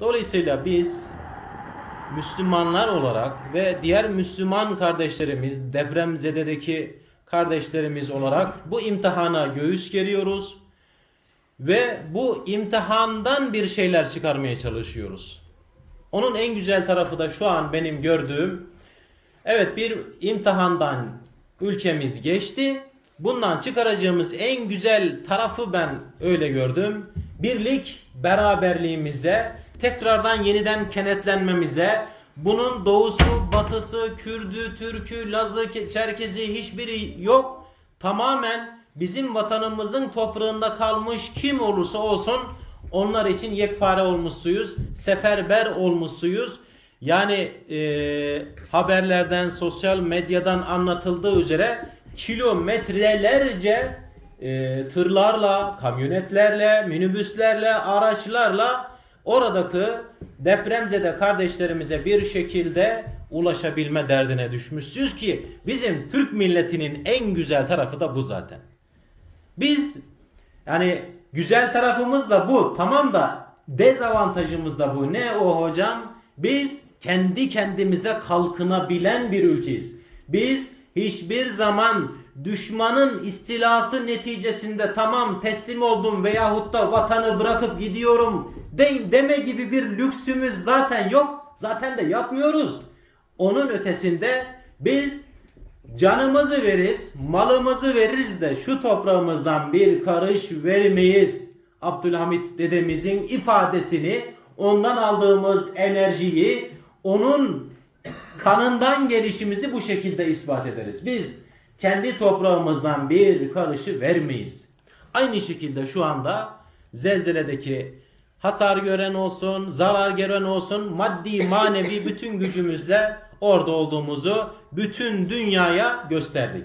Dolayısıyla biz Müslümanlar olarak ve diğer Müslüman kardeşlerimiz, depremzededeki kardeşlerimiz olarak bu imtihana göğüs geriyoruz ve bu imtihandan bir şeyler çıkarmaya çalışıyoruz. Onun en güzel tarafı da şu an benim gördüğüm evet bir imtihandan ülkemiz geçti. Bundan çıkaracağımız en güzel tarafı ben öyle gördüm. Birlik beraberliğimize, tekrardan yeniden kenetlenmemize, bunun doğusu, batısı, Kürdü, Türkü, Lazı, Çerkezi hiçbiri yok. Tamamen bizim vatanımızın toprağında kalmış kim olursa olsun onlar için yekpare olmuşsuyuz, seferber olmuşsuyuz. Yani e, haberlerden, sosyal medyadan anlatıldığı üzere kilometrelerce e, tırlarla, kamyonetlerle, minibüslerle, araçlarla oradaki depremzede kardeşlerimize bir şekilde ulaşabilme derdine düşmüşsüz ki bizim Türk milletinin en güzel tarafı da bu zaten. Biz yani güzel tarafımız da bu tamam da dezavantajımız da bu. Ne o hocam? Biz kendi kendimize kalkınabilen bir ülkeyiz. Biz hiçbir zaman düşmanın istilası neticesinde tamam teslim oldum veyahut da vatanı bırakıp gidiyorum de, deme gibi bir lüksümüz zaten yok. Zaten de yapmıyoruz. Onun ötesinde biz Canımızı veririz, malımızı veririz de şu toprağımızdan bir karış vermeyiz. Abdülhamit dedemizin ifadesini, ondan aldığımız enerjiyi, onun kanından gelişimizi bu şekilde ispat ederiz. Biz kendi toprağımızdan bir karışı vermeyiz. Aynı şekilde şu anda zelzeledeki hasar gören olsun, zarar gören olsun, maddi manevi bütün gücümüzle orada olduğumuzu bütün dünyaya gösterdik.